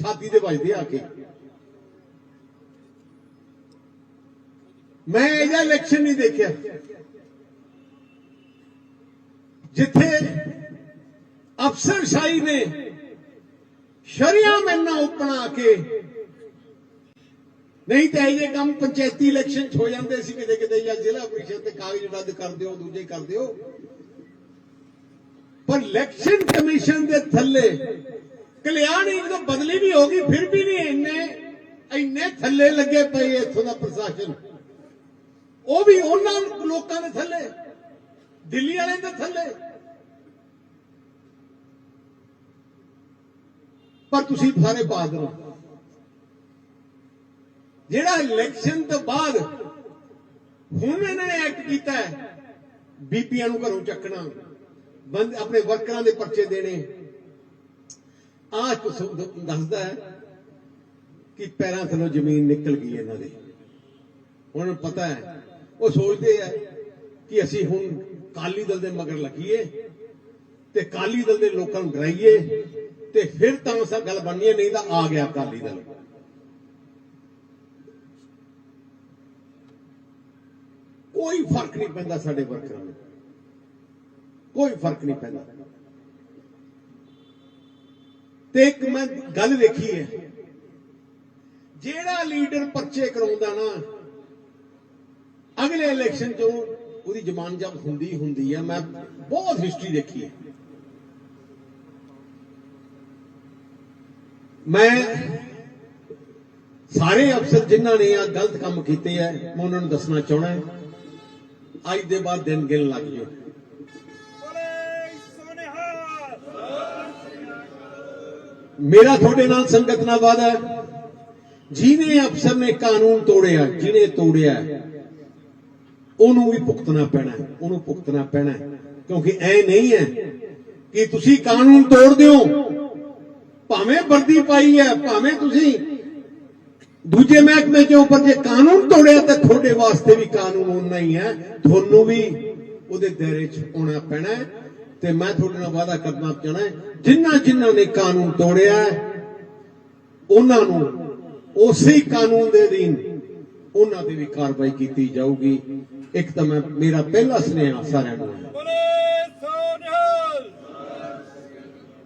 ਛਾਤੀ ਦੇ ਵੱਜਦੇ ਆ ਕੇ। ਮੈਂ ਇਹਦਾ ਇਲੈਕਸ਼ਨ ਨਹੀਂ ਦੇਖਿਆ। ਜਿੱਥੇ ਅਫਸਰਸ਼ਾਹੀ ਨੇ ਸ਼ਰੀਆਮ ਇੰਨਾ ਉਪਣਾ ਕੇ ਨਹੀਂ ਤਾਂ ਇਹ ਜੇ ਕੰਮ ਪੰਚਾਇਤੀ ਇਲੈਕਸ਼ਨ 'ਚ ਹੋ ਜਾਂਦੇ ਸੀ ਕਿਤੇ ਕਿਤੇ ਜਾਂ ਜ਼ਿਲ੍ਹਾ ਪ੍ਰੀਸ਼ਦ ਤੇ ਕਾਗਜ਼ ਰੱਦ ਕਰ ਦਿਓ, ਦੂਜੇ ਕਰ ਦਿਓ। ਪਰ ਇਲੈਕਸ਼ਨ ਕਮਿਸ਼ਨ ਦੇ ਥੱਲੇ ਕਲਿਆਣੀ ਜਦੋਂ ਬਦਲੀ ਵੀ ਹੋ ਗਈ, ਫਿਰ ਵੀ ਨਹੀਂ ਇੰਨੇ ਇੰਨੇ ਥੱਲੇ ਲੱਗੇ ਪਏ ਇੱਥੋਂ ਦਾ ਪ੍ਰਸ਼ਾਸਨ। ਉਹ ਵੀ ਉਹਨਾਂ ਲੋਕਾਂ ਦੇ ਥੱਲੇ, ਦਿੱਲੀ ਵਾਲਿਆਂ ਦੇ ਥੱਲੇ। ਪਰ ਤੁਸੀਂ ਸਾਰੇ ਬਹਾਦਰ ਹੋ ਜਿਹੜਾ ਇਲੈਕਸ਼ਨ ਤੋਂ ਬਾਅਦ ਹੁਣ ਇਹਨਾਂ ਨੇ ਐਕਟ ਕੀਤਾ ਹੈ ਬੀਪੀਆਂ ਨੂੰ ਘਰੋਂ ਚੱਕਣਾ, ਬੰਦ ਆਪਣੇ ਵਰਕਰਾਂ ਦੇ ਪਰਚੇ ਦੇਣੇ। ਆਹ ਦੱਸਦਾ ਹੈ ਕਿ ਪੈਰਾਂ ਥੱਲੋਂ ਜ਼ਮੀਨ ਨਿਕਲ ਗਈ ਇਹਨਾਂ ਦੀ। ਉਹਨਾਂ ਨੂੰ ਪਤਾ ਹੈ, ਉਹ ਸੋਚਦੇ ਆ ਕਿ ਅਸੀਂ ਹੁਣ ਕਾਲੀ ਦਲ ਦੇ ਮਗਰ ਲੱਗੀਏ ਤੇ ਕਾਲੀ ਦਲ ਦੇ ਲੋਕਾਂ ਨੂੰ ਡਰਾਈਏ ਤੇ ਫਿਰ ਤਾਂ ਸਾ ਗੱਲ ਬਣਨੀ ਨਹੀਂ ਤਾਂ ਆ ਗਿਆ ਕਾਲੀ ਦਲ। ਕੋਈ ਫ਼ਰਕ ਨਹੀਂ ਪੈਂਦਾ ਸਾਡੇ ਵਰਕਰਾਂ ਨੂੰ। ਕੋਈ ਫ਼ਰਕ ਨਹੀਂ ਪੈਂਦਾ। ਤੇ ਇੱਕ ਮੈਂ ਗੱਲ ਵੇਖੀ ਹੈ। ਜਿਹੜਾ ਲੀਡਰ ਪਰਚੇ ਕਰਾਉਂਦਾ ਨਾ, ਅਗਲੇ ਇਲੈਕਸ਼ਨ ਚੋਂ ਉਹਦੀ ਜ਼ਮਾਨ ਜਬ ਹੁੰਦੀ ਹੁੰਦੀ ਹੈ। ਮੈਂ ਬਹੁਤ ਹਿਸਟਰੀ ਦੇਖੀ ਹੈ। ਮੈਂ ਸਾਰੇ ਅਫਸਰ ਜਿਨ੍ਹਾਂ ਨੇ ਆ ਗਲਤ ਕੰਮ ਕੀਤੇ ਆ ਮੈਂ ਉਹਨਾਂ ਨੂੰ ਦੱਸਣਾ ਚਾਹਣਾ ਅੱਜ ਦੇ ਬਾਅਦ ਦਿਨ ਗਿਣ ਲੱਗ ਜਾਓ ਬੋਲੇ ਸੋਨਿਹਾਲ ਮੇਰਾ ਤੁਹਾਡੇ ਨਾਲ ਸੰਗਤ ਨਾਲ ਵਾਦਾ ਹੈ। ਜਿਹਨੇ ਅਫਸਰ ਨੇ ਕਾਨੂੰਨ ਤੋੜਿਆ, ਜਿਹਨੇ ਤੋੜਿਆ, ਉਹਨੂੰ ਵੀ ਭੁਗਤਣਾ ਪੈਣਾ ਉਹਨੂੰ ਭੁਗਤਣਾ ਪੈਣਾ ਕਿਉਂਕਿ ਐ ਨਹੀਂ ਹੈ ਕਿ ਤੁਸੀਂ ਕਾਨੂੰਨ ਤੋੜ ਦਿਓ। ਭਾਵੇਂ ਵਰਦੀ ਪਾਈ ਹੈ, ਭਾਵੇਂ ਤੁਸੀਂ ਦੂਜੇ ਮਹਿਕਮੇ ਚੋਂ ਪਰ ਜੇ ਕਾਨੂੰਨ ਤੋੜਿਆ ਤਾਂ ਤੁਹਾਡੇ ਵਾਸਤੇ ਵੀ ਕਾਨੂੰਨ ਉਨਾ ਹੀ ਹੈ। ਤੁਹਾਨੂੰ ਵੀ ਉਹਦੇ ਦਾਇਰੇ 'ਚ ਆਉਣਾ ਪੈਣਾ ਤੇ ਮੈਂ ਤੁਹਾਡੇ ਨਾਲ ਵਾਅਦਾ ਕਰਨਾ ਚਾਹਣਾ ਜਿਨ੍ਹਾਂ ਜਿਨ੍ਹਾਂ ਨੇ ਕਾਨੂੰਨ ਤੋੜਿਆ ਉਹਨਾਂ ਨੂੰ ਉਸੇ ਕਾਨੂੰਨ ਦੇ ਅਧੀਨ ਉਹਨਾਂ ਤੇ ਵੀ ਕਾਰਵਾਈ ਕੀਤੀ ਜਾਊਗੀ। ਇੱਕ ਤਾਂ ਮੈਂ ਮੇਰਾ ਪਹਿਲਾ ਸੁਨੇਹਾ ਸਾਰਿਆਂ ਨੂੰ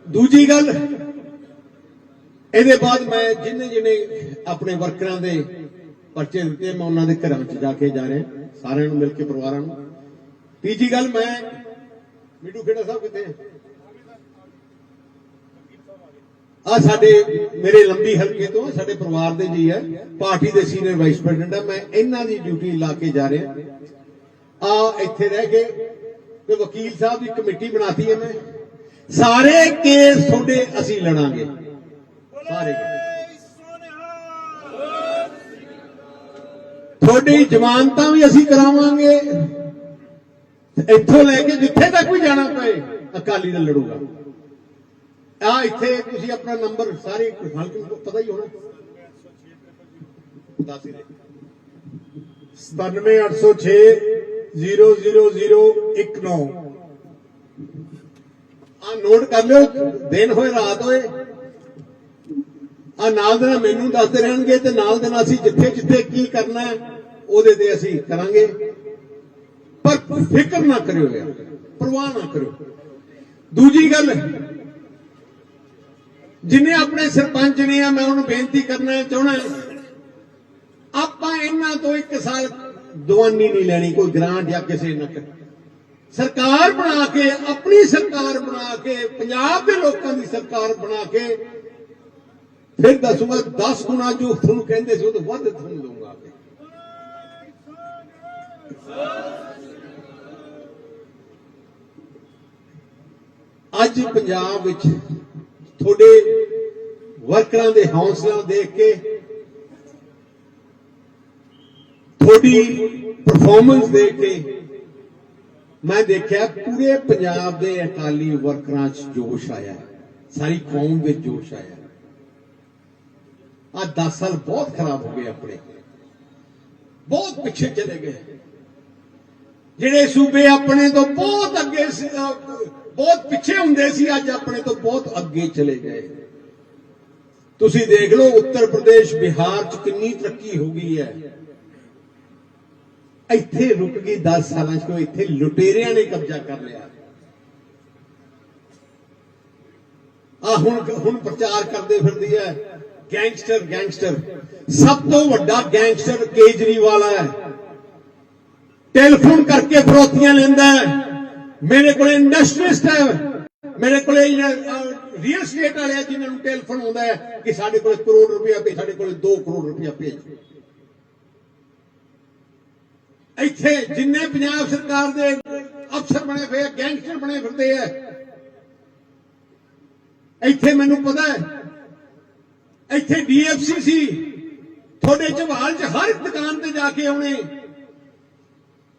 ਦੂਜੀ ਗੱਲ ਇਹਦੇ ਬਾਅਦ ਮੈਂ ਜਿੰਨੇ ਜਿੰਨੇ ਆਪਣੇ ਵਰਕਰਾਂ ਦੇ ਪਰਚੇ ਦਿੱਤੇ ਮੈਂ ਉਹਨਾਂ ਦੇ ਘਰਾਂ 'ਚ ਜਾ ਕੇ ਜਾ ਰਿਹਾ ਸਾਰਿਆਂ ਨੂੰ ਮਿਲ ਕੇ ਪਰਿਵਾਰਾਂ ਨੂੰ। ਤੀਜੀ ਗੱਲ ਮੈਂ ਮੀਡੂ ਖੇੜਾ ਸਾਹਿਬ ਕਿੱਥੇ? ਆ ਸਾਡੇ ਮੇਰੇ ਲੰਬੀ ਹਲਕੇ ਤੋਂ ਸਾਡੇ ਪਰਿਵਾਰ ਦੇ ਜੀ ਹੈ, ਪਾਰਟੀ ਦੇ ਸੀਨੀਅਰ ਵਾਈਸ ਪ੍ਰੈਜ਼ੀਡੈਂਟ ਹੈ, ਮੈਂ ਇਹਨਾਂ ਦੀ ਡਿਊਟੀ ਲਾ ਕੇ ਜਾ ਰਿਹਾ। ਆ ਇੱਥੇ ਰਹਿ ਕੇ ਤੇ ਵਕੀਲ ਸਾਹਿਬ ਦੀ ਕਮੇਟੀ ਬਣਾਤੀ ਹੈ ਮੈਂ। ਸਾਰੇ ਕੇਸ ਤੁਹਾਡੇ ਅਸੀਂ ਲੜਾਂਗੇ। ਸਾਰੇ ਤੁਹਾਡੀ ਜ਼ਮਾਨਤਾਂ ਵੀ ਅਸੀਂ ਕਰਾਵਾਂਗੇ। ਇੱਥੋਂ ਲੈ ਕੇ ਜਿੱਥੇ ਤੱਕ ਵੀ ਜਾਣਾ ਪਏ, ਅਕਾਲੀ ਦਲ ਲੜੂਗਾ। ਆ ਇੱਥੇ ਤੁਸੀਂ ਆਪਣਾ ਨੰਬਰ ਸਾਰੇ ਹਲਕੇ ਨੂੰ ਪਤਾ ਹੀ ਹੋਣਾ। ਦੱਸ ਹੀ ਦੇ। 97806 00019 ਆ ਨੋਟ ਕਰ ਲਿਓ, ਦਿਨ ਹੋਏ, ਰਾਤ ਹੋਏ। ਆ ਨਾਲ ਦੇ ਮੈਨੂੰ ਦੱਸਦੇ ਰਹਿਣਗੇ ਤੇ ਨਾਲ ਦੇ ਨਾਲ ਅਸੀਂ ਜਿੱਥੇ ਜਿੱਥੇ ਕੀ ਕਰਨਾ ਉਹਦੇ ਤੇ ਅਸੀਂ ਕਰਾਂਗੇ। ਪਰ ਫਿਕਰ ਨਾ ਕਰਿਓ ਯਾਰ, ਪਰਵਾਹ ਨਾ ਕਰਿਓ। ਦੂਜੀ ਗੱਲ, ਜਿਨੇ ਆਪਣੇ ਸਰਪੰਚ ਨੇ ਆ, ਮੈਂ ਉਹਨੂੰ ਬੇਨਤੀ ਕਰਨਾ ਚਾਹਣਾ ਆਪਾਂ ਇਹਨਾਂ ਤੋਂ ਇੱਕ ਸਾਲ ਦਵਾਨੀ ਨਹੀਂ ਲੈਣੀ, ਕੋਈ ਗ੍ਰਾਂਟ ਜਾਂ ਕਿਸੇ ਨਾ ਸਰਕਾਰ ਬਣਾ ਕੇ, ਆਪਣੀ ਸਰਕਾਰ ਬਣਾ ਕੇ, ਪੰਜਾਬ ਦੇ ਲੋਕਾਂ ਦੀ ਸਰਕਾਰ ਬਣਾ ਕੇ, ਫਿਰ ਦੱਸੂਗਾ 10 ਗੁਣਾ ਜੋ ਤੁਹਾਨੂੰ ਕਹਿੰਦੇ ਸੀ, ਉਹ ਤੋਂ ਵੱਧ ਤੁਹਾਨੂੰ ਦਊਂਗਾ। ਅੱਜ ਪੰਜਾਬ ਵਿੱਚ ਤੁਹਾਡੇ ਵਰਕਰਾਂ ਦੇ ਹੌਸਲਾ ਦੇਖ ਕੇ, ਤੁਹਾਡੀ ਪਰਫਾਰਮੈਂਸ ਦੇਖ ਕੇ ਮੈਂ ਦੇਖਿਆ ਪੂਰੇ ਪੰਜਾਬ ਦੇ ਅਕਾਲੀ ਵਰਕਰਾਂ 'ਚ ਜੋਸ਼ ਆਇਆ, ਸਾਰੀ ਕੌਮ ਵਿੱਚ ਜੋਸ਼ ਆਇਆ। ਆ 10 ਸਾਲ ਬਹੁਤ ਖਰਾਬ ਹੋ ਗਏ ਆਪਣੇ। ਬਹੁਤ ਪਿੱਛੇ ਚਲੇ ਗਏ। ਜਿਹੜੇ ਸੂਬੇ ਆਪਣੇ ਤੋਂ ਬਹੁਤ ਅੱਗੇ ਸੀ ਬਹੁਤ ਪਿੱਛੇ ਹੁੰਦੇ ਸੀ, ਅੱਜ ਆਪਣੇ ਤੋਂ ਬਹੁਤ ਅੱਗੇ ਚਲੇ ਗਏ। ਤੁਸੀਂ ਦੇਖ ਲਓ, ਉੱਤਰ ਪ੍ਰਦੇਸ਼, ਬਿਹਾਰ ਚ ਕਿੰਨੀ ਤਰੱਕੀ ਹੋ ਗਈ ਹੈ। ਇੱਥੇ ਰੁਕ ਗਈ 10 ਸਾਲਾਂ ਚ ਕੋਈ ਇੱਥੇ ਲੁਟੇਰਿਆਂ ਨੇ ਕਬਜ਼ਾ ਕਰ ਲਿਆ। ਆ ਹੁਣ ਹੁਣ ਪ੍ਰਚਾਰ ਕਰਦੇ ਫਿਰਦੀ ਹੈ, ਗੈਂਗਸਟਰ ਗੈਂਗਸਟਰ। ਸਭ ਤੋਂ ਵੱਡਾ ਗੈਂਗਸਟਰ ਕੇਜਰੀਵਾਲ ਹੈ। ਟੈਲੀਫੋਨ ਕਰਕੇ ਫਰੋਤੀਆਂ ਲੈਂਦਾ ਹੈ। ਮੇਰੇ ਕੋਲ ਇੰਡਸਟਰੀਸਟ ਹੈ। ਮੇਰੇ ਕੋਲ ਰੀਅਲ ਸਟੇਟ ਵਾਲੇ ਆ ਜਿਨ੍ਹਾਂ ਨੂੰ ਟੈਲੀਫੋਨ ਆਉਂਦਾ ਹੈ ਕਿ ਸਾਡੇ ਕੋਲ ਕਰੋੜ ਰੁਪਇਆ ਭੇਜ, ਸਾਡੇ ਕੋਲ 2 ਕਰੋੜ ਰੁਪਇਆ ਭੇਜ। ਇੱਥੇ ਜਿੰਨੇ ਪੰਜਾਬ ਸਰਕਾਰ ਦੇ ਅਫਸਰ ਬਣੇ ਹੋਏ ਆ ਗੈਂਗਸਟਰ ਬਣੇ ਫਿਰਦੇ ਆ, ਇੱਥੇ ਮੈਨੂੰ ਪਤਾ ਹੈ, ਇੱਥੇ ਡੀਐਫਸੀ ਸੀ। ਤੁਹਾਡੇ ਝਵਾਲ ਚ ਹਰ ਦੁਕਾਨ ਤੇ ਜਾ ਕੇ ਆਉਣੇ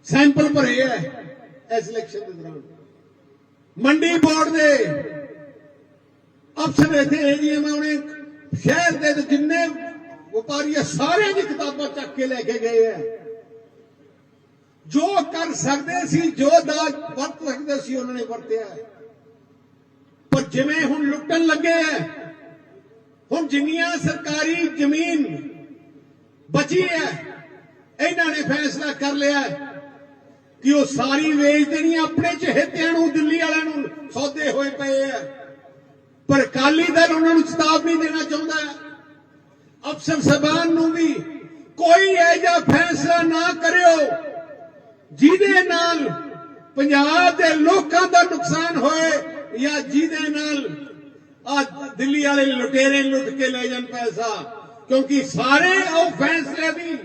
ਸੈਂਪਲ ਭਰੇ ਐ ਇਸ ਇਲੈਕਸ਼ਨ ਦੇ ਦੌਰਾਨ। ਮੰਡੀ ਬੋਰਡ ਦੇ ਅਫਸਰ ਇੱਥੇ ਏਜੀਐਮ ਆਉਣੇ ਸ਼ਹਿਰ ਦੇ ਜਿੰਨੇ ਵਪਾਰੀ ਆ, ਸਾਰਿਆਂ ਦੀ ਕਿਤਾਬਾਂ ਚੱਕ ਕੇ ਲੈ ਕੇ ਗਏ ਐ ਜੋ ਕਰ ਸਕਦੇ ਸੀ, ਜੋ ਦਾਜ ਵਰਤ ਸਕਦੇ ਸੀ, ਉਹਨਾਂ ਨੇ ਵਰਤਿਆ ਪਰ ਜਿਵੇਂ ਹੁਣ ਲੁੱਟਣ ਲੱਗੇ ਐ ਹੁਣ ਜਿੰਨੀਆਂ ਸਰਕਾਰੀ ਜ਼ਮੀਨ ਬਚੀ ਹੈ, ਇਹਨਾਂ ਨੇ ਫੈਸਲਾ ਕਰ ਲਿਆ ਕਿ ਉਹ ਸਾਰੀ ਵੇਚ ਦੇਣੀ ਆਪਣੇ ਚਹੇਤਿਆਂ ਨੂੰ, ਦਿੱਲੀ ਵਾਲਿਆਂ ਨੂੰ, ਸੌਦੇ ਹੋਏ ਪਏ ਆ। ਪਰ ਅਕਾਲੀ ਦਲ ਉਹਨਾਂ ਨੂੰ ਚੇਤਾਵਨੀ ਦੇਣਾ ਚਾਹੁੰਦਾ ਹੈ। ਅਫਸਰ ਸਬਾਨ ਨੂੰ ਵੀ ਕੋਈ ਐਜਾ ਫੈਸਲਾ ਨਾ ਕਰਿਓ, ਜਿਹਦੇ ਨਾਲ ਪੰਜਾਬ ਦੇ ਲੋਕਾਂ ਦਾ ਨੁਕਸਾਨ ਹੋਏ ਜਾਂ ਜਿਹਦੇ ਨਾਲ ਆ ਦਿੱਲੀ ਵਾਲੇ ਲੁਟੇਰੇ ਲੁੱਟ ਕੇ ਲੈ ਜਾਣ ਪੈਸਾ। ਕਿਉਂਕਿ ਸਾਰੇ ਉਹ ਫੈਸਲੇ ਦੀ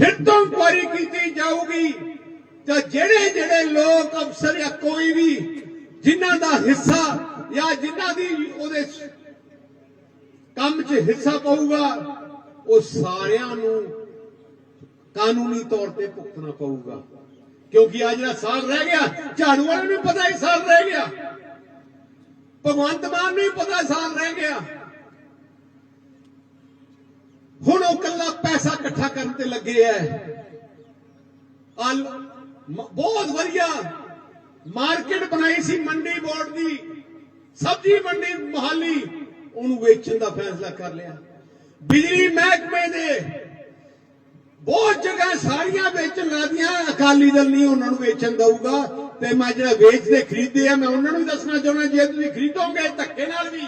ਫਿਰ ਤੋਂ ਇਨਕੁਆਇਰੀ ਕੀਤੀ ਜਾਊਗੀ। ਤਾਂ ਜਿਹੜੇ ਜਿਹੜੇ ਲੋਕ ਅਫਸਰ ਜਾਂ ਕੋਈ ਵੀ ਜਿਨ੍ਹਾਂ ਦਾ ਹਿੱਸਾ ਜਾਂ ਜਿਨ੍ਹਾਂ ਦੀ ਉਹਦੇ ਕੰਮ 'ਚ ਹਿੱਸਾ ਪਊਗਾ, ਉਹ ਸਾਰਿਆਂ ਨੂੰ ਕਾਨੂੰਨੀ ਤੌਰ ਤੇ ਭੁਗਤਣਾ ਪਊਗਾ। ਕਿਉਂਕਿ ਆ ਜਿਹੜਾ ਸਾਲ ਰਹਿ ਗਿਆ, ਝਾੜੂ ਵਾਲੇ ਨੂੰ ਪਤਾ ਹੀ ਸਾਲ ਰਹਿ ਗਿਆ। ਭਗਵੰਤ ਮਾਨ ਨੂੰ ਹੀ ਪਤਾ ਸਾਲ ਰਹਿ ਗਿਆ। ਹੁਣ ਉਹ ਕੱਲਾ ਪੈਸਾ ਇਕੱਠਾ ਕਰਨ ਤੇ ਲੱਗੇ ਐ। ਆ ਬਹੁਤ ਵਧੀਆ ਮਾਰਕੀਟ ਬਣਾਈ ਸੀ ਮੰਡੀ ਬੋਰਡ ਦੀ। ਸਬਜ਼ੀ ਮੰਡੀ ਮੁਹਾਲੀ, ਉਹਨੂੰ ਵੇਚਣ ਦਾ ਫੈਸਲਾ ਕਰ ਲਿਆ। ਬਿਜਲੀ ਮਹਿਕਮੇ ਦੇ ਬਹੁਤ ਜਗ੍ਹਾ ਸਾਰੀਆਂ ਵੇਚਣ ਲਾਦੀਆਂ ਅਕਾਲੀ ਦਲ ਨਹੀਂ ਉਹਨਾਂ ਨੂੰ ਵੇਚਣ ਦਊਗਾ। ਤੇ ਮੈਂ ਜਿਹੜਾ ਵੇਚਦੇ ਖਰੀਦੇ ਆ, ਮੈਂ ਉਹਨਾਂ ਨੂੰ ਵੀ ਦੱਸਣਾ ਚਾਹੁੰਦਾ, ਜੇ ਤੁਸੀਂ ਖਰੀਦੋਗੇ ਧੱਕੇ ਨਾਲ ਵੀ,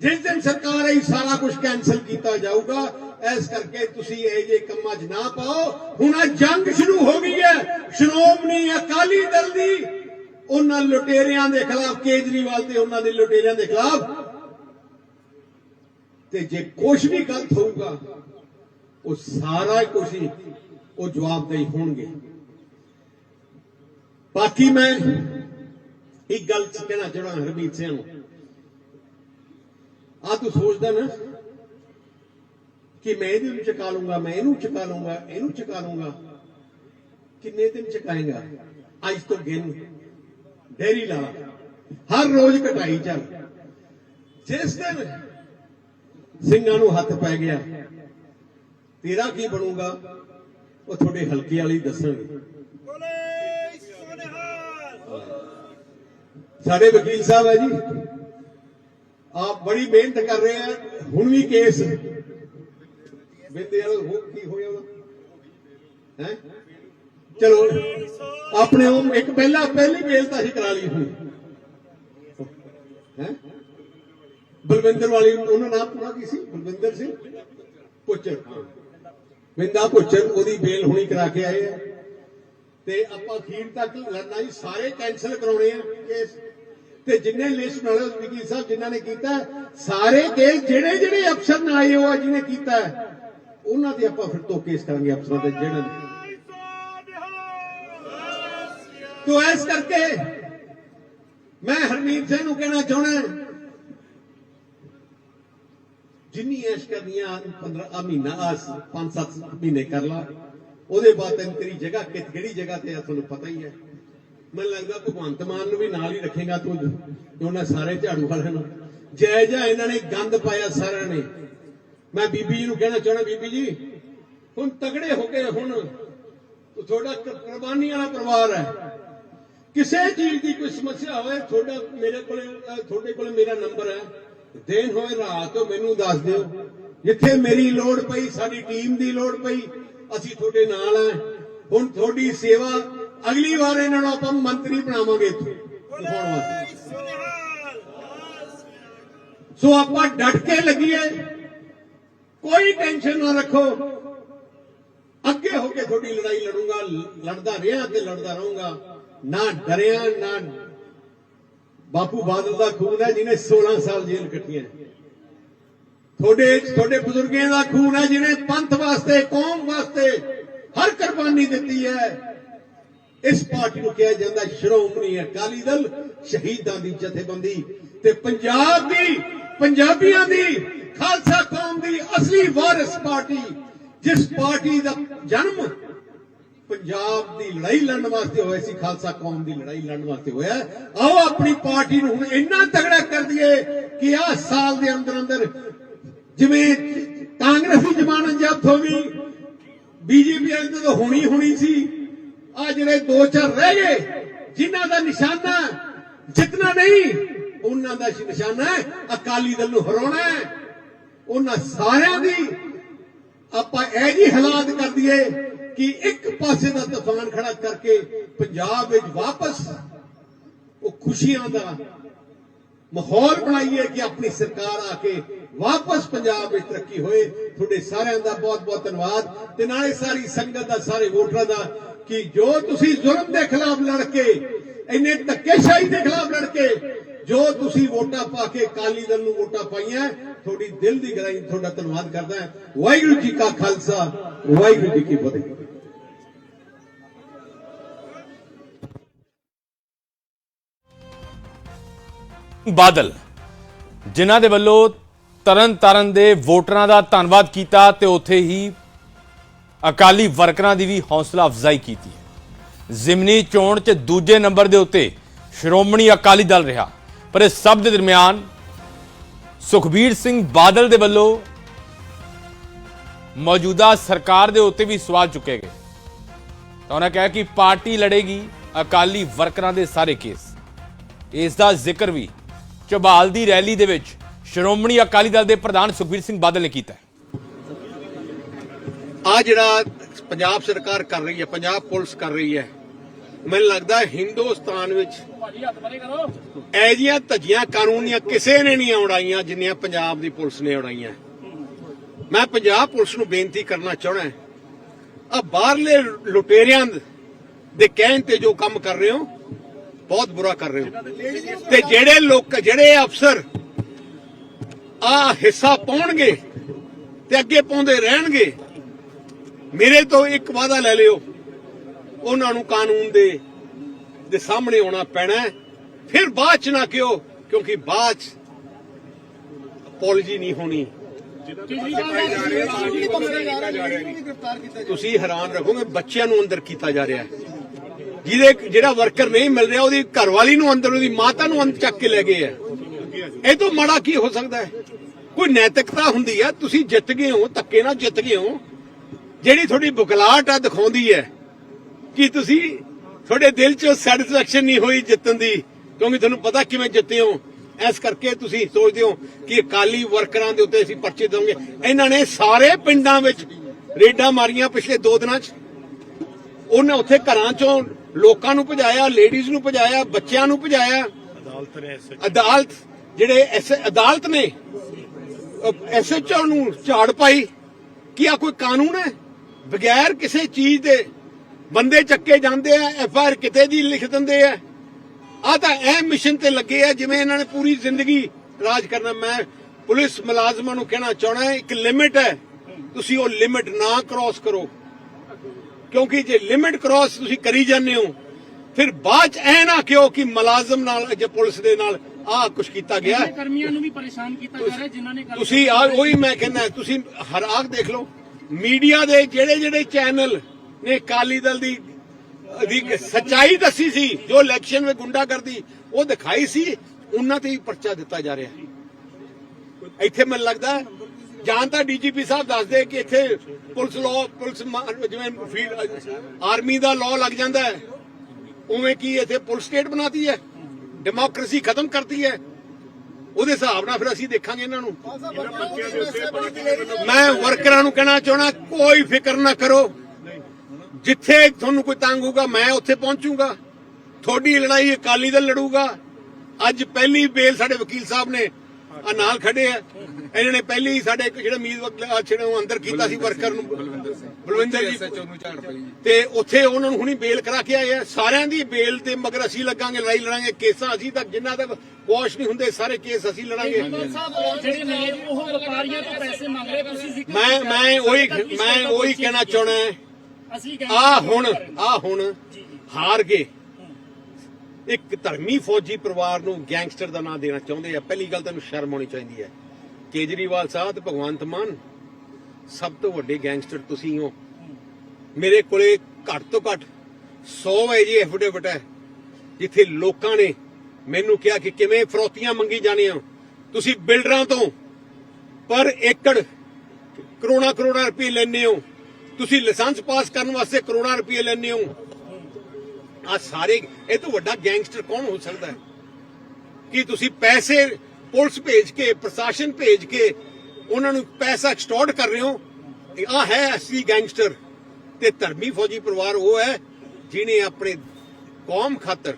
ਜਿਸ ਦਿਨ ਸਰਕਾਰ ਆਈ, ਸਾਰਾ ਕੁਝ ਕੈਨਸਲ ਕੀਤਾ ਜਾਊਗਾ। ਇਸ ਕਰਕੇ ਤੁਸੀਂ ਇਹ ਜੇ ਕੰਮਾਂ 'ਚ ਨਾ ਪਾਓ। ਹੁਣ ਆ ਜੰਗ ਸ਼ੁਰੂ ਹੋ ਗਈ ਹੈ। ਸ਼੍ਰੋਮਣੀ ਅਕਾਲੀ ਦਲ ਦੀ ਉਹਨਾਂ ਲੁਟੇਰਿਆਂ ਦੇ ਖਿਲਾਫ, ਕੇਜਰੀਵਾਲ ਤੇ ਉਹਨਾਂ ਦੇ ਲੁਟੇਰਿਆਂ ਦੇ ਖਿਲਾਫ। ਤੇ ਜੇ ਕੁਝ ਵੀ ਗਲਤ ਹੋਊਗਾ, ਉਹ ਸਾਰਾ ਕੁਝ ਹੀ ਉਹ ਜਵਾਬਦੇਹੀ ਹੋਣਗੇ। ਬਾਕੀ ਮੈਂ ਇੱਕ ਗੱਲ ਕਹਿਣਾ ਚਾਹਣਾ ਹਰਮੀਤ ਸਿੰਘ ਨੂੰ। ਆ ਤੂੰ ਸੋਚਦਾ ਨਾ ਕਿ ਮੈਂ ਇਹਨੂੰ ਵੀ ਚਕਾ ਲੂੰਗਾ ਮੈਂ ਇਹਨੂੰ ਚਕਾ ਲੂੰਗਾ ਇਹਨੂੰ ਚਕਾ ਲੂੰਗਾ ਕਿੰਨੇ ਦਿਨ ਚਕਾਏਗਾ? ਅੱਜ ਤੋਂ ਗਿਣ। ਡੇਰੀ ਲਾ। ਹਰ ਰੋਜ਼ ਕਟਾਈ ਚੱਲ। ਜਿਸ ਦਿਨ ਸਿੰਘਾਂ ਨੂੰ ਹੱਥ ਪੈ ਗਿਆ ਤੇਰਾ ਕੀ ਬਣੂਗਾ? ਉਹ ਤੁਹਾਡੇ ਹਲਕੇ ਵਾਲੇ ਦੱਸਣਗੇ। ਸਾਡੇ ਵਕੀਲ ਸਾਹਿਬ ਹੈ ਜੀ। ਆਪ ਬੜੀ ਮਿਹਨਤ ਕਰ ਰਹੇ ਆ। ਹੁਣ ਵੀ ਕੇਸ ਬਿੰਦੇ ਵਾਲਾ ਹੋ ਕੀ ਹੋਇਆ ਉਹਦਾ ਹੈ? ਚਲੋ, ਆਪਣੇ ਉਹ ਇੱਕ ਪਹਿਲਾ ਪਹਿਲੀ ਬੇਲ ਤਾਂ ਅਸੀਂ ਕਰਾ ਲਈ ਹੁਣ ਹੈ? ਬਲਵਿੰਦਰ ਵਾਲੀ ਉਹਨਾਂ ਨਾਮ ਪੂਰਾ ਕੀ ਸੀ? ਬਲਵਿੰਦਰ ਸਿੰਘ ਪੁੱਚਰ ਵਿੰਦਾ ਪੁੱਚਰ ਉਹਦੀ ਬੇਲ ਹੁਣੀ ਕਰਾ ਕੇ ਆਏ ਆ। ਤੇ ਆਪਾਂ ਅਖੀਰ ਤੱਕ ਲੜਨਾ ਜੀ, ਸਾਰੇ ਕੈਨਸਲ ਕਰਾਉਣੇ ਆ ਕੇਸ ਤੇ ਜਿੰਨੇ ਲਿਸਟ ਨਾਲ ਵਕੀਲ ਸਾਹਿਬ ਜਿਨ੍ਹਾਂ ਨੇ ਕੀਤਾ, ਸਾਰੇ ਕੇਸ ਜਿਹੜੇ ਜਿਹੜੇ ਅਫਸਰ ਨਾਲ ਆਏ ਹੋ ਜਿਹਨੇ ਕੀਤਾ। ਉਹਨਾਂ ਤੇ ਆਪਾਂ ਫਿਰ ਤੋਂ ਕੇਸ ਕਰਾਂਗੇ ਅਫਸਰਾਂ ਤੇ ਜਿਹੜਾ ਤੋ ਇਸ ਕਰਕੇ? ਮੈਂ ਹਰਮੀਤ ਸਿੰਘ ਨੂੰ ਕਹਿਣਾ ਚਾਹਣਾ ਜਿੰਨੀ ਐਸ਼ ਕਰਨੀ 15 ਆ ਮਹੀਨਾ, ਆ 5-7 ਮਹੀਨੇ ਕਰ ਲਾ, ਉਹਦੇ ਬਾਅਦ ਤੈਨੂੰ ਤੇਰੀ ਜਗ੍ਹਾ ਕਿ- ਕਿਹੜੀ ਜਗ੍ਹਾ ਤੇ ਆ ਤੁਹਾਨੂੰ ਪਤਾ ਹੀ ਹੈ। ਮੈਨੂੰ ਲੱਗਦਾ ਭਗਵੰਤ ਮਾਨ ਨੂੰ ਵੀ ਨਾਲ ਹੀ ਰੱਖੇਗਾ ਤੂੰ ਉਹਨਾਂ ਸਾਰੇ ਝਾੜੂ ਵਾਲਿਆਂ ਨੂੰ। ਜੈ ਜੈ ਇਹਨਾਂ ਨੇ ਗੰਦ ਪਾਇਆ ਸਾਰਿਆਂ ਨੇ। ਮੈਂ ਬੀਬੀ ਜੀ ਨੂੰ ਕਹਿਣਾ ਚਾਹਣਾ ਬੀਬੀ ਜੀ ਹੁਣ ਤਗੜੇ ਹੋ ਕੇ ਹੁਣ ਤੁਹਾਡਾ ਕੁਰਬਾਨੀ ਵਾਲਾ ਪਰਿਵਾਰ ਹੈ। ਕਿਸੇ ਚੀਜ਼ ਦੀ ਕੋਈ ਸਮੱਸਿਆ ਹੋਵੇ ਤੁਹਾਡਾ ਮੇਰੇ ਕੋਲੇ ਤੁਹਾਡੇ ਕੋਲੇ ਮੇਰਾ ਨੰਬਰ ਹੈ। ਦੇਨ ਹੋਏ ਰਾਤ ਮੈਨੂੰ ਦੱਸ ਦਿਓ। ਜਿੱਥੇ ਮੇਰੀ ਲੋੜ ਪਈ ਸਾਡੀ ਟੀਮ ਦੀ ਲੋੜ ਪਈ ਅਸੀਂ ਤੁਹਾਡੇ ਨਾਲ ਆ ਹੁਣ ਤੁਹਾਡੀ ਸੇਵਾ ਅਗਲੀ ਵਾਰ ਇਹਨਾਂ ਨੂੰ ਆਪਾਂ ਮੰਤਰੀ ਬਣਾਵਾਂਗੇ ਇੱਥੇ। ਸੋ ਆਪਾਂ ਡਟ ਕੇ ਲੱਗੀਏ। ਕੋਈ ਟੈਨਸ਼ਨ ਨਾ ਰੱਖੋ। ਅੱਗੇ ਹੋ ਕੇ ਤੁਹਾਡੀ ਲੜਾਈ ਲੜੂੰਗਾ, ਲੜਦਾ ਰਿਹਾ ਤੇ ਲੜਦਾ ਰਹੂੰਗਾ। ਨਾ ਡਰਿਆ, ਨਾ ਬਾਪੂ ਬਾਦਲ ਦਾ ਖੂਨ ਹੈ ਜਿਹਨੇ 16 ਸਾਲ ਜੇਲ੍ਹ ਕੱਟੀਆਂ ਤੁਹਾਡੇ ਤੁਹਾਡੇ ਬਜ਼ੁਰਗਾਂ ਦਾ ਖੂਨ ਹੈ ਜਿਹਨੇ ਪੰਥ ਵਾਸਤੇ, ਕੌਮ ਵਾਸਤੇ ਹਰ ਕੁਰਬਾਨੀ ਦਿੱਤੀ ਹੈ। ਇਸ ਪਾਰਟੀ ਨੂੰ ਕਿਹਾ ਜਾਂਦਾ ਸ਼੍ਰੋਮਣੀ ਅਕਾਲੀ ਦਲ ਸ਼ਹੀਦਾਂ ਦੀ ਜਥੇਬੰਦੀ ਤੇ ਪੰਜਾਬ ਦੀ, ਪੰਜਾਬੀਆਂ ਦੀ ਖਾਲਸਾ ਕੌਮ ਦੀ ਅਸਲੀ ਵਾਰਿਸ ਪਾਰਟੀ, ਜਿਸ ਪਾਰਟੀ ਦਾ ਜਨਮ ਪੰਜਾਬ ਦੀ ਲੜਾਈ ਲੜਨ ਵਾਸਤੇ ਹੋਇਆ ਸੀ, ਖਾਲਸਾ ਕੌਮ ਦੀ ਲੜਾਈ ਲੜਨ ਵਾਸਤੇ ਹੋਇਆ। ਆਓ ਆਪਣੀ ਪਾਰਟੀ ਨੂੰ ਹੁਣ ਇੰਨਾ ਤਗੜਾ ਕਰ ਦਈਏ ਕਿ ਆਹ ਸਾਲ ਦੇ ਅੰਦਰ ਅੰਦਰ ਜਿਵੇਂ ਕਾਂਗਰਸੀ ਜ਼ਮਾਨਤ ਜ਼ਬਤ ਹੋ ਬੀਜੇਪੀ ਵਾਲੀ ਤਾਂ ਹੋਣੀ ਹੋਣੀ ਸੀ ਆ ਜਿਹੜੇ ਦੋ ਚਾਰ ਰਹਿ ਗਏ, ਜਿਨ੍ਹਾਂ ਦਾ ਨਿਸ਼ਾਨਾ ਜਿੱਤਣਾ ਨਹੀਂ, ਉਹਨਾਂ ਦਾ ਨਿਸ਼ਾਨਾ ਅਕਾਲੀ ਦਲ ਨੂੰ ਹਰਾਉਣਾ ਹੈ। ਉਹਨਾਂ ਸਾਰਿਆਂ ਦੀ ਆਪਾਂ ਇਹ ਜੀ ਹਾਲਾਤ ਕਰ ਦਈਏ ਕਿ ਇੱਕ ਪਾਸੇ ਦਾ ਤੂਫਾਨ ਖੜਾ ਕਰਕੇ ਪੰਜਾਬ ਵਿੱਚ ਵਾਪਸ ਉਹ ਖੁਸ਼ੀਆਂ ਦਾ ਮਾਹੌਲ ਬਣਾਈਏ ਕਿ ਆਪਣੀ ਸਰਕਾਰ ਆ ਕੇ ਵਾਪਸ ਪੰਜਾਬ ਵਿੱਚ ਤਰੱਕੀ ਹੋਏ। ਤੁਹਾਡੇ ਸਾਰਿਆਂ ਦਾ ਬਹੁਤ ਬਹੁਤ ਧੰਨਵਾਦ ਤੇ ਨਾਲੇ ਸਾਰੀ ਸੰਗਤ ਦਾ, ਸਾਰੇ ਵੋਟਰਾਂ ਦਾ ਕਿ ਜੋ ਤੁਸੀਂ ਜ਼ੁਲਮ ਦੇ ਖਿਲਾਫ ਲੜ ਕੇ, ਇੰਨੇ ਧੱਕੇਸ਼ਾਹੀ ਦੇ ਖਿਲਾਫ ਲੜ ਕੇ ਜੋ ਤੁਸੀਂ ਵੋਟਾਂ ਪਾ ਕੇ ਕਾਲੀ ਦਲ ਨੂੰ ਵੋਟਾਂ ਪਾਈਆਂ, ਤੁਹਾਡੀ ਦਿਲ ਦੀ ਗਹਿਰਾਈ ਤੁਹਾਡਾ ਧੰਨਵਾਦ ਕਰਦਾ ਹਾਂ। ਵਾਹਿਗੁਰੂ ਜੀ ਕਾ ਖਾਲਸਾ, ਵਾਹਿਗੁਰੂ ਜੀ ਕੀ ਫਤਿਹ। ਬਾਦਲ, ਜਿਨ੍ਹਾਂ ਦੇ ਵੱਲੋਂ ਤਰਨ ਤਾਰਨ ਦੇ ਵੋਟਰਾਂ ਦਾ ਧੰਨਵਾਦ ਕੀਤਾ ਤੇ ਉੱਥੇ ਹੀ ਅਕਾਲੀ ਵਰਕਰਾਂ ਦੀ ਵੀ ਹੌਸਲਾ ਅਫਜ਼ਾਈ ਕੀਤੀ ਜ਼ਿਮਨੀ ਚੋਣ 'ਚ ਦੂਜੇ ਨੰਬਰ ਦੇ ਉੱਤੇ ਸ਼੍ਰੋਮਣੀ ਅਕਾਲੀ ਦਲ ਰਿਹਾ। ਪਰ ਇਸ ਸਭ ਦੇ ਦਰਮਿਆਨ ਸੁਖਬੀਰ ਸਿੰਘ ਬਾਦਲ ਦੇ ਵੱਲੋਂ ਮੌਜੂਦਾ ਸਰਕਾਰ ਦੇ ਉੱਤੇ ਵੀ ਸਵਾਲ ਚੁੱਕੇ ਗਏ ਤਾਂ ਉਹਨਾਂ ਕਿਹਾ ਕਿ ਪਾਰਟੀ ਲੜੇਗੀ, ਅਕਾਲੀ ਵਰਕਰਾਂ ਦੇ ਸਾਰੇ ਕੇਸ ਇਸ ਦਾ ਜ਼ਿਕਰ ਵੀ ਝਬਾਲ ਦੀ ਰੈਲੀ ਦੇ ਵਿੱਚ ਸ਼੍ਰੋਮਣੀ ਅਕਾਲੀ ਦਲ ਦੇ ਪ੍ਰਧਾਨ ਸੁਖਬੀਰ ਸਿੰਘ ਬਾਦਲ ਨੇ ਕੀਤਾ ਹੈ। ਆ ਜਿਹੜਾ ਪੰਜਾਬ ਸਰਕਾਰ ਕਰ ਰਹੀ ਹੈ, ਪੰਜਾਬ ਪੁਲਿਸ ਕਰ ਰਹੀ ਹੈ, ਮੈਨੂੰ ਲੱਗਦਾ ਹਿੰਦੁਸਤਾਨ ਵਿੱਚ ਇਹ ਜੀਆਂ ਧੱਜੀਆਂ ਕਾਨੂੰਨੀਆਂ ਕਿਸੇ ਨੇ ਨਹੀਂ ਉਡਾਈਆਂ ਜਿੰਨੀਆਂ ਪੰਜਾਬ ਦੀ ਪੁਲਿਸ ਨੇ ਉਡਾਈਆਂ। ਮੈਂ ਪੰਜਾਬ ਪੁਲਿਸ ਨੂੰ ਬੇਨਤੀ ਕਰਨਾ ਚਾਹਣਾ ਆ ਬਾਹਰਲੇ ਲੁਟੇਰਿਆਂ ਦੇ ਕਹਿਣ ਤੇ ਜੋ ਕੰਮ ਕਰ ਰਹੇ ਹੋ, ਬਹੁਤ ਬੁਰਾ ਕਰ ਰਹੇ ਹੋ। ਤੇ ਜਿਹੜੇ ਲੋਕ, ਜਿਹੜੇ ਅਫਸਰ ਆ ਹਿੱਸਾ ਪਾਉਣਗੇ ਤੇ ਅੱਗੇ ਪਾਉਂਦੇ ਰਹਿਣਗੇ, ਮੇਰੇ ਤੋਂ ਇੱਕ ਵਾਅਦਾ ਲੈ ਲਿਓ। ਉਹਨਾਂ ਨੂੰ ਕਾਨੂੰਨ ਦੇ ਦੇ ਸਾਹਮਣੇ ਆਉਣਾ ਪੈਣਾ ਫਿਰ ਬਾਅਦ ਚ ਨਾ ਕਿਉ ਕਿਉਂਕਿ ਬਾਅਦ ਚ ਅਪੋਲੋਜੀ ਨਹੀਂ ਹੋਣੀ। ਤੁਸੀਂ ਹੈਰਾਨ ਰਹੋਗੇ, ਬੱਚਿਆਂ ਨੂੰ ਅੰਦਰ ਕੀਤਾ ਜਾ ਰਿਹਾ ਹੈ। ਜਿਹਦੇ, ਜਿਹੜਾ ਵਰਕਰ ਨਹੀਂ ਮਿਲ ਰਿਹਾ, ਉਹਦੀ ਘਰਵਾਲੀ ਨੂੰ ਅੰਦਰ, ਉਹਦੀ ਮਾਤਾ ਨੂੰ ਅੰਦਰ ਚੱਕ ਕੇ ਲੈ ਗਏ ਆ ਇਹ ਤੋਂ ਮਾੜਾ ਕੀ ਹੋ ਸਕਦਾ ਹੈ? ਕੋਈ ਨੈਤਿਕਤਾ ਹੁੰਦੀ ਹੈ, ਤੁਸੀਂ ਜਿੱਤ ਗਏ ਹੋ, ਧੱਕੇ ਨਾਲ ਜਿੱਤ ਗਏ ਹੋ। ਜਿਹੜੀ ਤੁਹਾਡੀ ਬੁਕਲਾਟ ਆ, ਦਿਖਾਉਂਦੀ ਹੈ ਕਿ ਤੁਸੀਂ ਤੁਹਾਡੇ ਦਿਲ 'ਚ ਸੈਟੀਸਫੈਕਸ਼ਨ ਨਹੀਂ ਹੋਈ ਜਿੱਤਣ ਦੀ ਕਿਉਂਕਿ ਤੁਹਾਨੂੰ ਪਤਾ ਕਿਵੇਂ ਜਿੱਤੇ ਹੋ। ਇਸ ਕਰਕੇ ਤੁਸੀਂ ਸੋਚਦੇ ਹੋ ਕਿ ਅਕਾਲੀ ਵਰਕਰਾਂ ਦੇ ਉੱਤੇ ਅਸੀਂ ਪਰਚੇ ਦੇਵਾਂਗੇ। ਇਹਨਾਂ ਨੇ ਸਾਰੇ ਪਿੰਡਾਂ ਵਿੱਚ ਰੇਡਾਂ ਮਾਰੀਆਂ ਪਿਛਲੇ 2 ਦਿਨਾਂ 'ਚ। ਉਹਨੇ ਉੱਥੇ ਘਰਾਂ 'ਚੋਂ ਲੋਕਾਂ ਨੂੰ ਭਜਾਇਆ ਲੇਡੀਜ਼ ਨੂੰ ਭਜਾਇਆ ਬੱਚਿਆਂ ਨੂੰ ਭਜਾਇਆ। ਅਦਾਲਤ ਜਿਹੜੇ ਐਸ ਅਦਾਲਤ ਨੇ ਐਸਐਚਓ ਨੂੰ ਝਾੜ ਪਾਈ। ਕੀ ਆ ਕੋਈ ਕਾਨੂੰਨ ਹੈ? ਬਗੈਰ ਕਿਸੇ ਚੀਜ਼ ਦੇ ਬੰਦੇ ਚੱਕੇ ਜਾਂਦੇ ਆ ਐਫਆਰ ਕਿਤੇ ਦੀ ਲਿਖ ਦਿੰਦੇ ਆ। ਆ ਤਾਂ ਇਹ ਮਿਸ਼ਨ ਤੇ ਲੱਗੇ ਆ ਜਿਵੇਂ ਇਹਨਾਂ ਨੇ ਪੂਰੀ ਜ਼ਿੰਦਗੀ ਰਾਜ ਕਰਨਾ। ਮੈਂ ਪੁਲਿਸ ਮੁਲਾਜ਼ਮਾਂ ਨੂੰ ਕਹਿਣਾ ਚਾਹਣਾ ਇੱਕ ਲਿਮਿਟ ਹੈ। ਤੁਸੀਂ ਉਹ ਲਿਮਿਟ ਨਾ ਕ੍ਰਾਸ ਕਰੋ। ਕਿਉਂਕਿ ਜੇ ਲਿਮਿਟ ਕ੍ਰਾਸ ਤੁਸੀਂ ਕਰੀ ਜਾਂਦੇ ਹੋ ਫਿਰ ਬਾਅਦ ਚ ਐ ਨਾ ਕਿਉਂ ਕਿ ਮੁਲਾਜ਼ਮ ਨਾਲ ਜੇ ਪੁਲਿਸ ਦੇ ਨਾਲ ਆਹ ਕੁਝ ਕੀਤਾ ਗਿਆ। ਹੈ। ਕਰਮੀਆਂ ਨੂੰ ਵੀ ਪਰੇਸ਼ਾਨ ਕੀਤਾ ਜਾ ਰਿਹਾ ਜਿਨ੍ਹਾਂ ਨੇ ਤੁਸੀਂ ਆ ਉਹੀ ਮੈਂ ਕਹਿੰਦਾ ਤੁਸੀਂ ਹਰ ਆਖ ਦੇਖ ਲਓ। ਮੀਡੀਆ ਦੇ ਜਿਹੜੇ ਜਿਹੜੇ ਚੈਨਲ ਨੇ ਕਾਲੀ ਦਲ ਦੀ ਦੀ ਸੱਚਾਈ ਦੱਸੀ ਸੀ ਜੋ ਇਲੈਕਸ਼ਨ ਵਿੱਚ ਗੁੰਡਾਗਰਦੀ ਉਹ ਦਿਖਾਈ ਸੀ ਉਹਨਾਂ ਤੇ ਹੀ ਪਰਚਾ ਦਿੱਤਾ ਜਾ ਰਿਹਾ ਇੱਥੇ ਮੈਨੂੰ ਲੱਗਦਾ ਜਾਂ ਤਾਂ ਡੀਜੀਪੀ ਸਾਹਿਬ ਦੱਸਦੇ ਕਿ ਇੱਥੇ ਪੁਲਿਸ ਲਾਅ ਪੁਲਿਸ ਜਿਵੇਂ ਫੀਲਡ ਆਰਮੀ ਦਾ ਲਾਅ ਲੱਗ ਜਾਂਦਾ ਹੈ ਉਵੇਂ ਕੀ ਇੱਥੇ ਪੁਲਿਸ ਸਟੇਟ ਬਣਾਤੀ ਹੈ ਡੈਮੋਕ੍ਰੇਸੀ ਖਤਮ ਕਰਤੀ ਹੈ? ਉਹਦੇ ਹਿਸਾਬ ਨਾਲ ਫਿਰ ਅਸੀਂ ਦੇਖਾਂਗੇ ਇਹਨਾਂ ਨੂੰ। ਮੈਂ ਵਰਕਰਾਂ ਨੂੰ ਕਹਿਣਾ ਚਾਹਣਾ ਕੋਈ ਫਿਕਰ ਨਾ ਕਰੋ। ਜਿੱਥੇ ਤੁਹਾਨੂੰ ਕੋਈ ਤੰਗ ਹੋਊਗਾ ਮੈਂ ਉੱਥੇ ਪਹੁੰਚੂਗਾ। ਤੁਹਾਡੀ ਲੜਾਈ ਅਕਾਲੀ ਦਲ ਲੜੂਗਾ। ਅੱਜ ਪਹਿਲੀ ਬੇਲ ਸਾਡੇ ਵਕੀਲ ਸਾਹਿਬ ਨੇ ਆ ਨਾਲ ਖੜੇ ਆ। ਇਹਨਾਂ ਨੇ ਪਹਿਲੀ ਹੀ ਸਾਡੇ ਇੱਕ ਜਿਹੜਾ ਮੀਜ਼ ਜਿਹੜੇ ਉਹ ਅੰਦਰ ਕੀਤਾ ਸੀ ਵਰਕਰ ਨੂੰ। ਬਲਵਿੰਦਰ ਜੀ। ਤੇ ਉੱਥੇ ਉਹਨਾਂ ਨੂੰ ਹੁਣੀ ਬੇਲ ਕਰਾ ਕੇ ਆਏ ਆ। ਸਾਰਿਆਂ ਦੀ ਬੇਲ ਤੇ ਮਗਰ ਅਸੀਂ ਲੱਗਾਂਗੇ ਲੜਾਈ ਲੜਾਂਗੇ। ਕੇਸਾਂ ਅਸੀਂ ਤੱਕ ਜਿੰਨਾ ਤੱਕ ਕੁਆਸ਼ ਨਹੀਂ ਹੁੰਦੇ ਸਾਰੇ ਕੇਸ ਅਸੀਂ ਲੜਾਂਗੇ। ਜਿਹੜੇ ਨੇ ਉਹ ਵਪਾਰੀਆਂ ਤੋਂ ਪੈਸੇ ਮੰਗ ਰਹੇ ਤੁਸੀਂ ਜ਼ਿਕਰ ਮੈਂ ਮੈਂ ਉਹੀ ਮੈਂ ਉਹੀ ਕਹਿਣਾ ਚਾਹਣਾ ਅਸੀਂ ਆ ਹੁਣ ਆ ਹੁਣ ਹਾਰ ਗਏ। ਇੱਕ ਧਰਮੀ ਫੌਜੀ ਪਰਿਵਾਰ ਨੂੰ ਗੈਂਗਸਟਰ ਦਾ ਨਾਂ ਦੇਣਾ ਚਾਹੁੰਦੇ ਆ। ਪਹਿਲੀ ਗੱਲ ਤੈਨੂੰ ਸ਼ਰਮ ਆਉਣੀ ਚਾਹੀਦੀ ਹੈ। ਕੇਜਰੀਵਾਲ ਸਾਹਿਬ ਤੇ ਭਗਵੰਤ ਮਾਨ ਸਭ ਤੋਂ ਵੱਡੇ ਗੈਂਗਸਟਰ ਤੁਸੀਂ ਹੋ। ਮੇਰੇ ਕੋਲੇ ਘੱਟ ਤੋਂ ਘੱਟ 100 ਹੈ ਜੀ ਐਫੀਡੇਵਿਟ ਹੈ ਜਿੱਥੇ ਲੋਕਾਂ ਨੇ ਮੈਨੂੰ ਕਿਹਾ ਕਿ ਕਿਵੇਂ ਫਰੋਤੀਆਂ ਮੰਗੀ ਜਾਣੀਆਂ। ਤੁਸੀਂ ਬਿਲਡਰਾਂ ਤੋਂ ਪਰ ਏਕੜ ਕਰੋਨਾ ਕਰੋਨਾ ਰੁਪਏ ਲੈਣੇ ਹੋ। ਤੁਸੀਂ ਲਾਇਸੈਂਸ ਪਾਸ ਕਰਨ ਵਾਸਤੇ ਕਰੋੜਾਂ ਰੁਪਏ ਲੈਣੇ ਹੋ। ਆ ਸਾਰੇ, ਇਹ ਤੋਂ ਵੱਡਾ ਗੈਂਗਸਟਰ ਕੌਣ ਹੋ ਸਕਦਾ ਹੈ? ਕਿ ਤੁਸੀਂ ਪੈਸੇ ਪੁਲਿਸ ਭੇਜ ਕੇ, ਪ੍ਰਸ਼ਾਸਨ ਭੇਜ ਕੇ ਉਹਨਾਂ ਨੂੰ ਪੈਸਾ ਐਕਸਟੋਰਟ ਕਰ ਰਹੇ ਹੋ? ਆ ਹੈ ਅਸਲੀ ਗੈਂਗਸਟਰ। ਤੇ ਧਰਮੀ ਫੌਜੀ ਪਰਿਵਾਰ ਉਹ ਹੈ ਜਿਨੇ ਆਪਣੇ ਕੌਮ ਖਾਤਰ,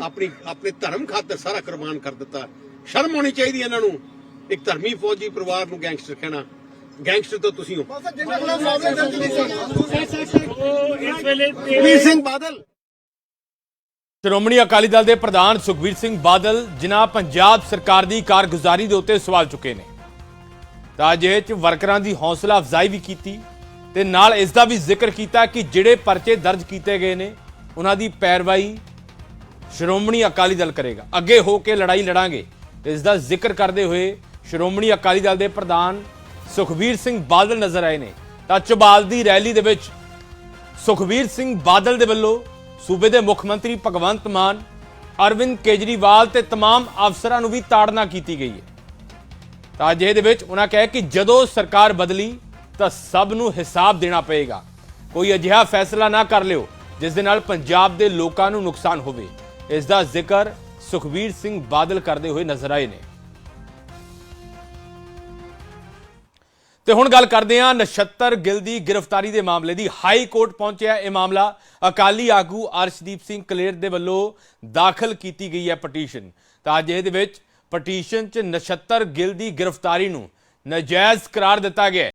ਆਪਣੀ, ਆਪਣੇ ਧਰਮ ਖਾਤਰ ਸਾਰਾ ਕੁਰਬਾਨ ਕਰ ਦਿੱਤਾ। ਸ਼ਰਮ ਹੋਣੀ ਚਾਹੀਦੀ ਹੈ ਇਹਨਾਂ ਨੂੰ। ਇੱਕ ਧਰਮੀ ਫੌਜੀ ਪਰਿਵਾਰ ਨੂੰ ਗੈਂਗਸਟਰ ਕਹਿਣਾ। ਗੈਂਗਸਟਰ ਤਾਂ ਤੁਸੀਂ ਹੋ। ਉਹ ਇਸ ਵੇਲੇ ਵੀਰ ਸਿੰਘ ਬਾਦਲ। ਸ਼੍ਰੋਮਣੀ ਅਕਾਲੀ ਦਲ ਦੇ ਪ੍ਰਧਾਨ ਸੁਖਬੀਰ ਸਿੰਘ ਬਾਦਲ ਜਿਨ੍ਹਾਂ ਪੰਜਾਬ ਸਰਕਾਰ ਦੀ ਕਾਰਗੁਜ਼ਾਰੀ ਦੇ ਉੱਤੇ ਸਵਾਲ ਚੁੱਕੇ ਨੇ। ਤਾਂ ਅਜਿਹੇ ਚ ਵਰਕਰਾਂ ਦੀ ਹੌਸਲਾ ਅਫਜ਼ਾਈ ਵੀ ਕੀਤੀ ਤੇ ਨਾਲ ਇਸ ਦਾ ਵੀ ਜ਼ਿਕਰ ਕੀਤਾ ਕਿ ਜਿਹੜੇ ਪਰਚੇ ਦਰਜ ਕੀਤੇ ਗਏ ਨੇ ਉਹਨਾਂ ਦੀ ਪੈਰਵਾਈ ਸ਼੍ਰੋਮਣੀ ਅਕਾਲੀ ਦਲ ਕਰੇਗਾ। ਅੱਗੇ ਹੋ ਕੇ ਲੜਾਈ ਲੜਾਂਗੇ। ਇਸ ਦਾ ਜ਼ਿਕਰ ਕਰਦੇ ਹੋਏ ਸ਼੍ਰੋਮਣੀ ਅਕਾਲੀ ਦਲ ਦੇ ਪ੍ਰਧਾਨ ਸੁਖਬੀਰ ਸਿੰਘ ਬਾਦਲ ਨਜ਼ਰ ਆਏ ਨੇ ਤਾਂ ਚਬਾਲ ਦੀ ਰੈਲੀ ਦੇ ਵਿੱਚ ਸੁਖਬੀਰ ਸਿੰਘ ਬਾਦਲ ਦੇ ਵੱਲੋਂ ਸੂਬੇ ਦੇ ਮੁੱਖ ਮੰਤਰੀ ਭਗਵੰਤ ਮਾਨ ਅਰਵਿੰਦ ਕੇਜਰੀਵਾਲ ਤੇ तमाम ਅਫਸਰਾਂ ਨੂੰ ਵੀ ਤਾੜਨਾ ਕੀਤੀ ਗਈ ਹੈ ਤਾਂ ਅਜਿਹੇ ਦੇ ਵਿੱਚ ਉਹਨਾਂ ਕਿਹਾ ਕਿ ਜਦੋਂ ਸਰਕਾਰ ਬਦਲੀ ਤਾਂ ਸਭ ਨੂੰ ਹਿਸਾਬ ਦੇਣਾ ਪਏਗਾ ਕੋਈ ਅਜਿਹਾ ਫੈਸਲਾ ਨਾ ਕਰ ਲਿਓ ਜਿਸ ਦੇ ਨਾਲ ਪੰਜਾਬ ਦੇ ਲੋਕਾਂ ਨੂੰ ਨੁਕਸਾਨ ਹੋਵੇ ਇਸ ਦਾ ਜ਼ਿਕਰ ਸੁਖਬੀਰ ਸਿੰਘ ਬਾਦਲ ਕਰਦੇ ਹੋਏ ਨਜ਼ਰ ਆਏ ਨੇ ਤੇ ਹੁਣ ਗੱਲ ਕਰਦੇ ਹਾਂ ਨਛੱਤਰ ਗਿੱਲ ਦੀ ਗ੍ਰਿਫਤਾਰੀ ਦੇ ਮਾਮਲੇ ਦੀ। ਹਾਈ ਕੋਰਟ ਪਹੁੰਚਿਆ ਇਹ ਮਾਮਲਾ। ਅਕਾਲੀ ਆਗੂ ਅਰਸ਼ਦੀਪ ਸਿੰਘ ਕਲੇਰ ਦੇ ਵੱਲੋਂ ਦਾਖਲ ਕੀਤੀ ਗਈ ਹੈ ਪਟੀਸ਼ਨ। ਤਾਂ ਅੱਜ ਇਹਦੇ ਵਿੱਚ ਪਟੀਸ਼ਨ 'ਚ ਨਛੱਤਰ ਗਿੱਲ ਦੀ ਗ੍ਰਿਫਤਾਰੀ ਨੂੰ ਨਾਜਾਇਜ਼ ਕਰਾਰ ਦਿੱਤਾ ਗਿਆ